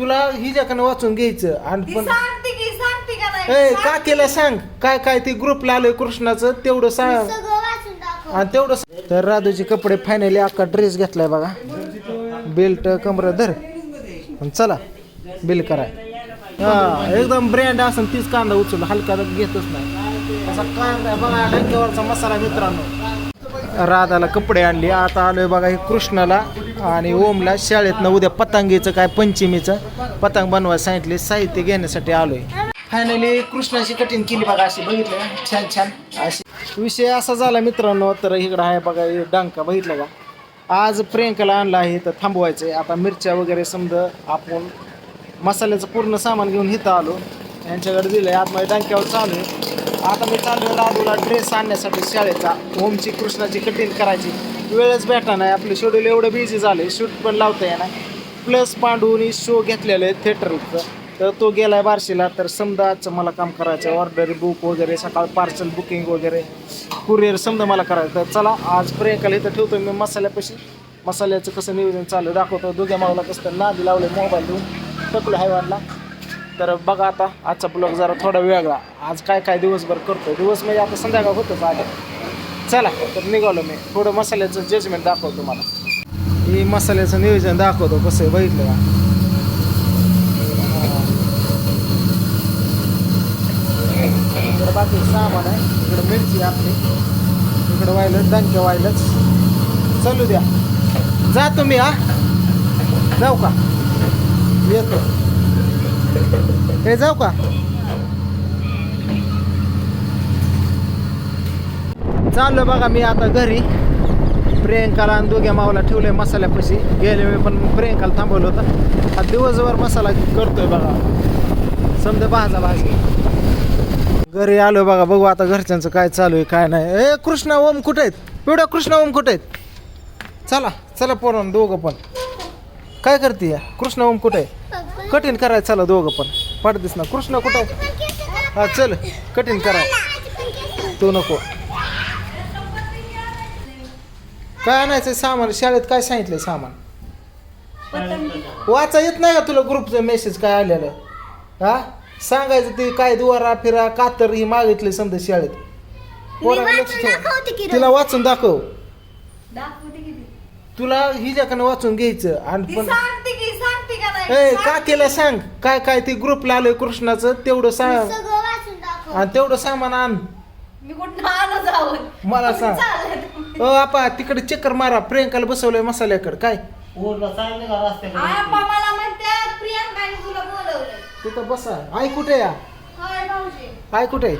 तुला हिच्याकडनं वाचून घ्यायचं आणि ती पण सांगते की सांगते का नाही? ए सांगते. का केलं सांग? काय काय ते ग्रुपला आलोय कृष्णाचं तेवढं सांग. सगळं वाचून दाखव आणि तेवढं तर राधूचे कपडे फायनली अख्खा ड्रेस घेतलाय बघा. बेल्ट कमर धर. आणि चला बिल कराय हा एकदम ब्रँड असेल तीच कांदा उचल हलका घेतच नाही. असा कांदा बघा डंक्यावरचा मसाला मित्रांनो. राधाला कपडे आणले. आता आलोय बघा हे कृष्णाला. आणि ओमला शाळेतनं उद्या पतंगीचं काय पंचमीचं पतंग बनवायला सांगितले साहित्य घेण्यासाठी आलोय. फायनली कृष्णाची कठीण केली बघा अशी बघितलं का? छान छान. अशी. विषय असा झाला मित्रांनो तर इकडं आहे बघा डंका डांका बघितलं का? आज प्रियंकाला आणलं आहे तर थांबवायचं आहे आता मिरच्या वगैरे समजा आपण मसाल्याचं पूर्ण सामान घेऊन इथं आलो. यांच्याकडे आहे आतमध्ये डांक्यावर चालू आहे. आता मी चालू आहे राजूला ड्रेस आणण्यासाठी शाळेचा. ओमची कृष्णाची कटिंग करायची. वेळच भेटा नाही. आपलं शेड्यूल एवढं बिझी झालं शूट पण लावता येणार. प्लस पांडूनी शो घेतलेलं आहे थिएटरचं तर तो गेलाय बारशीला. तर समजा आजचं मला काम करायचं ऑर्डर बुक वगैरे सकाळ पार्सल बुकिंग वगैरे कुरिअर समजा मला करायचं तर चला आज प्रियंकाला इथं ठेवतो मी मसाल्यापाशी. मसाल्याचं कसं नियोजन चालू दाखवतो दोघ्या मावला कसं तर नादी लावले मोबाईल देऊन. टकलो हायवानला तर बघा आता आजचा ब्लॉग जरा थोडा वेगळा. आज काय काय दिवसभर करतो दिवस म्हणजे आता संध्याकाळ होतच आता चला तर निघालो मी. थोडं मसाल्याचं जजमेंट दाखवतो तुम्हाला. मी मसाल्याचं नियोजन दाखवतो कसं आहे बघितलं का? इकडं बाकी सामान आहे इकडं मिरची आपली. इकडं वाहिलं डंक्या वाहिलंच चालू द्या. जा तुम्ही हा. जाऊ का? येतो. हे जाऊ का? चाललो बघा मी आता घरी. प्रियंकाला आणि दोघ्या मावाला ठेवलंय मसाल्यापाशी. गेले मी पण प्रियंकाला थांबवलं होतं. हा दिवसभर मसाला करतोय बघा. समजा भाजा भाजी. घरी आलो बघा बघू आता घरच्यांचं काय चालू आहे काय नाही. ए कृष्णा ओम कुठे आहेत? पिवड्या कृष्णा ओम कुठे आहेत? चला चला पोरण दोघं पण. काय करते या? कृष्णा ओम कुठे आहे? कठीण करायचं चला दोघं पण. पडदिस ना कृष्णा कुठे आहे? हा चल कठीण कराय तू नको. काय आणायचं सामान? शाळेत काय सांगितलंय सामान? वाचा येत नाही का तुला ग्रुपचं मेसेज काय आलेलं? हा? सांगायचं ते काय दुवारा फिरा कातर ही मागितली समजा शाळेत. पोरांना लक्ष दाखवते की ठेव तिला वाचून दाखव. दाखवते की ती. तुला हिच्याकडनं वाचून घ्यायचं आणि ती पण सांगते की सांगते नाही ए. सांग? काय काय ते ग्रुपला आलोय कृष्णाचं तेवढं सांग सगळं वाचून दाखव आणि तेवढं सामान आण. मी कुठं आलं जाऊन? मला सांग. अ आपा तिकडे चक्कर मारा प्रियंकाला बसवलंय मसाल्याकडे काय? आप्पा मला म्हणते प्रियांकाने तुला बोलवलं तिथं बसा. आई कुठे या? होय भाऊजी. आई कुठे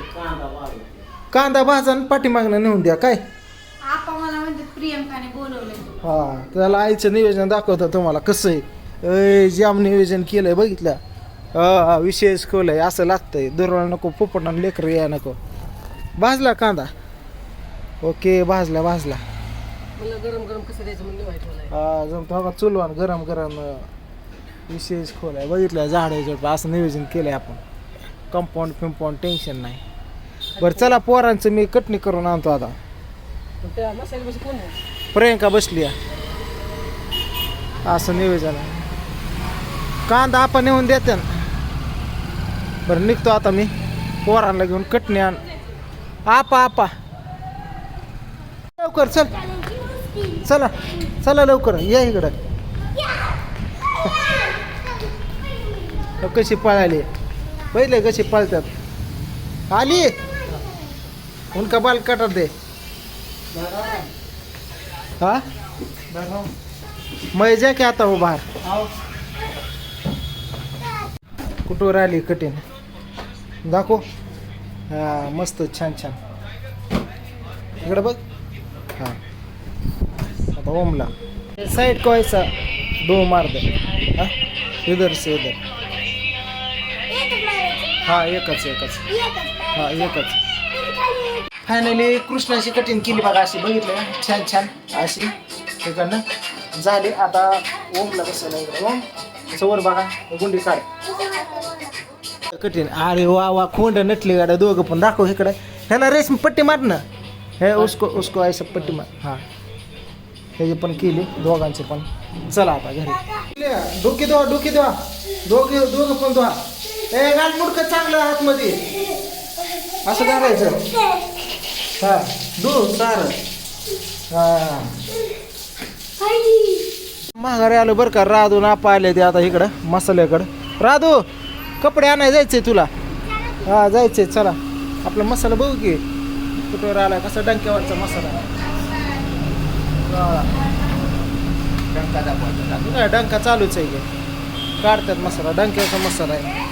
कांदा भाजा आणि पाठीमागणं नेऊन द्या काय? आप्पा मला म्हणते प्रियंकाने बोलवलं हा त्याला आईचं नियोजन दाखवतं तुम्हाला कसं आहे? जाम नियोजन केलंय बघितलं? हा विशेष खोलंय असं लागतंय. दुर्वा नको पोपटान लेकर या नको. भाजला कांदा? ओके भाजला भाजला. मला गरम गरम कसं द्यायचं म्हणजे माहिती मला. हा जमतो बघा चुलवान गरम गरम अं, विशेष खोल आहे. बघितलं झाड असं नियोजन केलंय आपण. कंपाऊंड फिंपाऊंड टेन्शन नाही. बरं चला पोरांचं मी कटणी करून आणतो आता. पण त्या मसाल्यापाशी कोण आहे? प्रियंका बसली आहे. असं नियोजन आहे. कांदा आपण नेऊन देते ना. बरं निघतो आता मी. पोरांना घेऊन कटणी आण. आपा आपा. लवकर चल. चला चला लवकर या इकडं. कशी पळाली? पहिले कशी पळतात? आली. उनका बाल काटा दे हा? मैं जा के आता हो बाहेर कुठवर आली कठीण? दाखव. हा मस्त छान छान. इकडं बघ. हां. आता ओमला. साईड को ऐसा दो मार दे. हा? इधर से इधर. हां एकच एकच. हां एकच. फायनली कृष्णाची कटिंग केली बघा अशी. बघितलं छान छान. अशी. तिकडनं झाली. आता ओमला कसं नाही ओम समोर बघा. गुंडी काढ. कठीण अरे वा वा. खोंड नटली गाड्या. दोघं पण दाखव इकडं. ह्याला रेशमी पट्टी मार हे उसको उसको ऐसा पट्टी मार. हां. ह्याची पण केली दोघांची पण. चला आता घरी. डोकी धुवा डोकी धुवा दोघे दोघं पण धुवा ए गाल मुडकं चांगलं आतमध्ये. असं करायचं. हा. दू सार हा. माघारी आलो बरं का. राधू ना पाहिले ते आता इकडं मसाल्याकडं. राधू कपडे आणाय जायचंय तुला. हा जायचंय. चला. आपला मसाला बघू की. कुठवर आला कसा डंक्यावरचा मसाला? नाही डंका चालूच आहे काढतात मसाला डंक्याचा मसाला आहे.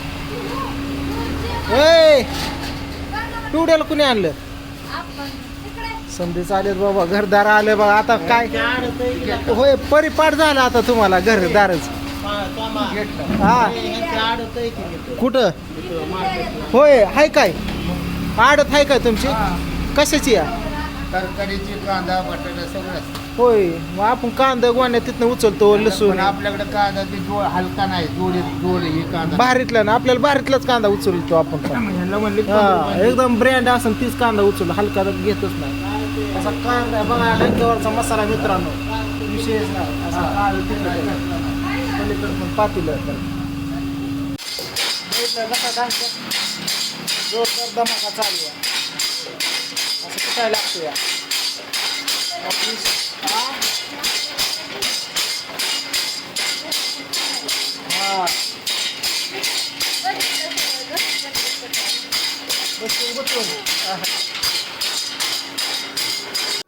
पिवड्याला कुणी आणलं? समजे चालेल बाबा घरदार आले बघा. आता काय? होय परिपाठ झाला आता तुम्हाला घरदारच. हा. कुठं? होय हाय काय? आडत आहे काय तुमची? कशाची या तरकारीची कांदा बटाटा सगळं होय मग आपण कांदा गोण्या तिथनं उचलतो लसूण पण आपल्याकडे कांदा ते जोड हलका नाही जोडी जोड ही कांदा बाहेरीतला ना आपल्याला बाहेरीतलाच कांदा उचलतो आपण पण. ह्यांना म्हणले हा एकदम ब्रँड असेल तीच कांदा उचलतो हलका तर घेतच नाही असा कांदा बघा डंक्यावरचा मसाला मित्रांनो विशेष नाही असा काळं तिखट आहे. पलीकडं पण पातेलं आहे त्याला. बघितलं नका डंक्या? जोरदार धमाका चालू आहे असं लागतो या हा?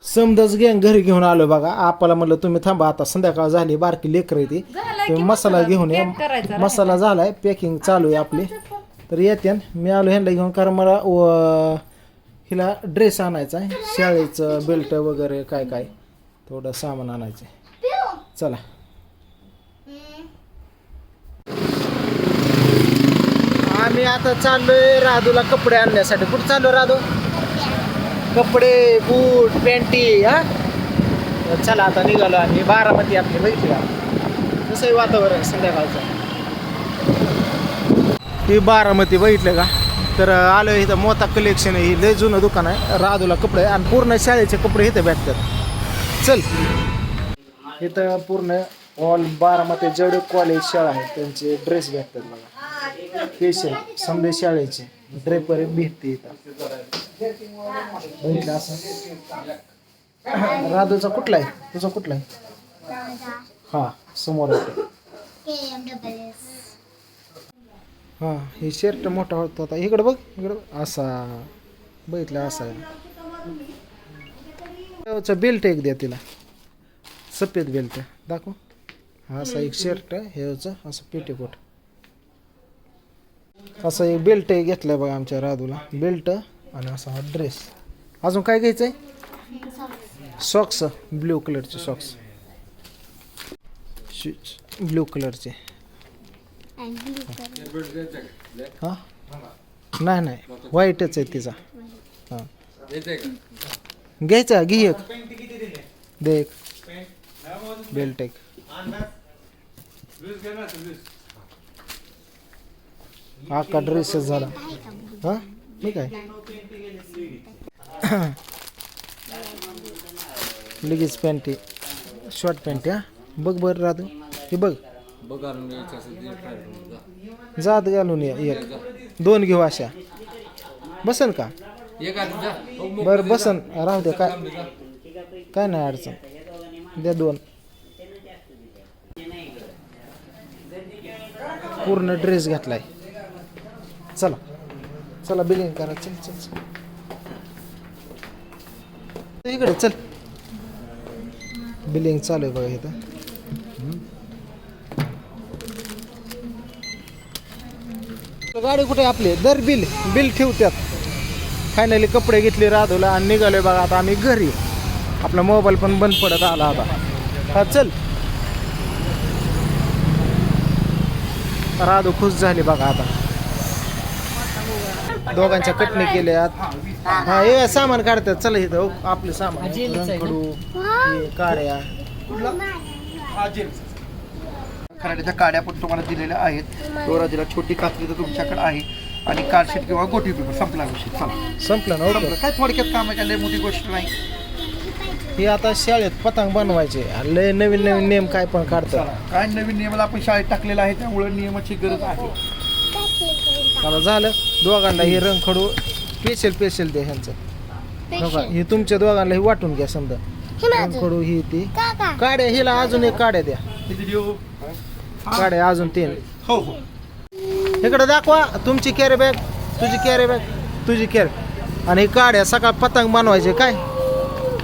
समजाच गँग घरी घेऊन आलो बघा. आपल्याला म्हणलं तुम्ही थांबा आता संध्याकाळ झाली बारकी लेकर आहे ती. तुम्ही मसाला घेऊन या. मसाला झालाय पॅकिंग चालू आहे आपली. तर येते मी आलो ह्यांना घेऊन कारण मला हिला ड्रेस आणायचा आहे. शाळेचं बेल्ट वगैरे काय काय थोडं सामान आणायचं आहे. चला. आम्ही आता चाललोय राधूला कपडे आणण्यासाठी. कुठं चाललो राधू? कपडे बूट पॅन्टी हा? चला आता निघालो आम्ही. बारामती आपली बघितली का? कसं आहे वातावरण संध्याकाळचं? ही बारामती बघितलं का? तर आलो इथं मोता कलेक्शन आहे. ही लय जुनं दुकान आहे राधूला कपडे आणि पूर्ण शाळेचे कपडे इथं भेटतात. चल. इथं पूर्ण ऑल बारामती जेवढे कॉलेज शाळा आहेत त्यांचे ड्रेस भेटतात मला स्पेशल समजे शाळेचे ड्रेपर भेटते इथं. बघितलं असं? राधूचा कुठला आहे? तुझा कुठला आहे? हा समोर आहे. हा हे शर्ट मोठा होतो आता. इकडं बघ इकडं असा. बघितलं असा. आहे बेल्ट एक द्या तिला. सफेद बेल्ट दाखव. हा असा एक शर्ट ह्याचं असं पेटीकोट असा एक बेल्ट घेतलाय बघा आमच्या राधूला. बेल्ट आणि असा हा ड्रेस अजून काय घ्यायचं आहे सॉक्स ब्ल्यू कलरचे सॉक्स ब्ल्यू कलरचे हा? नाही नाही. व्हाईटच आहे तिचा. हां. घ्यायचा घे एक. दे एक. बेल्ट एक. आका ड्रेसच झाला. हां? मी काय लगेच पॅन्टी शॉर्ट पॅन्टी हा? बघ बरं राहतो. हे बघ. जात घालून या एक. दोन घेऊ अशा. बसन का? बरं बसन. राहू दे काय? काय नाही अडचण. द्या दोन. पूर्ण ड्रेस घेतलाय. चला. चला बिलिंग करा. चल चल चल. इकडे चल. बिलिंग चालू आहे बघा इथं. गाडी कुठे आपली? दर बिल बिल ठेवत्यात फायनली कपडे घेतले राधूला आणि निघालोय बघा आता आम्ही घरी. आपला मोबाईल पण बंद पडत आला आता. हा चल. राधू खुश झाली बघा आता. दोघांच्या कटणी केल्या हा हे सामान काढतात. चला इथं हो, आपलं सामान. हे काड्या. खराड्याच्या काड्या पण तुम्हाला दिलेल्या आहेत. दोराजीला छोटी कात्री तर तुमच्याकडे आहे. आणि कार्डशीट किंवा गोटी पेपर संपला विषय चला. संपलं ना संपलं. काय थोडक्यात काम आहे काय लय मोठी गोष्ट नाही. हे आता शाळेत पतंग बनवायचे. लय नवीन नवीन नियम काय पण काढतात. काय नवीन नियमाला आपण शाळेत टाकलेला आहे त्यामुळे नियमाची गरज आहे. आता झालं. दोघांना हे रंग खडू. पेशल पेशल दे ह्यांचं. बघा हे तुमच्या दोघांना हे वाटून घ्या समजा. रंग खडू ही ती. काका. काड्या हिला अजून एक काड्या द्या. किती देऊ? काड्या अजून तीन. हो हो. इकडे दाखवा तुमची कॅरी बॅग तुझी कॅरी बॅग तुझी कॅरी आणि हे काड्या सकाळ पतंग बनवायचे काय?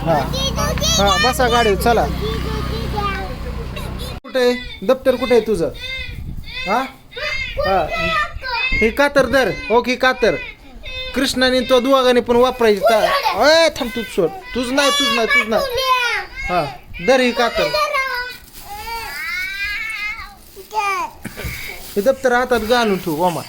हा. हा बसा गाडीवर चला. कुठे आहे? दप्तर कुठे आहे तुझं? हा? हा. हे कातर धर ओके कातर. कृष्णाने तो दुवागाने पण वापरायची ता- अय थांब तूच सोड. तुझ नाही तुझ नाही तुझ नाही. हा धर ही कातर. हे दप्तर हातात घालून ठेवू ओमा.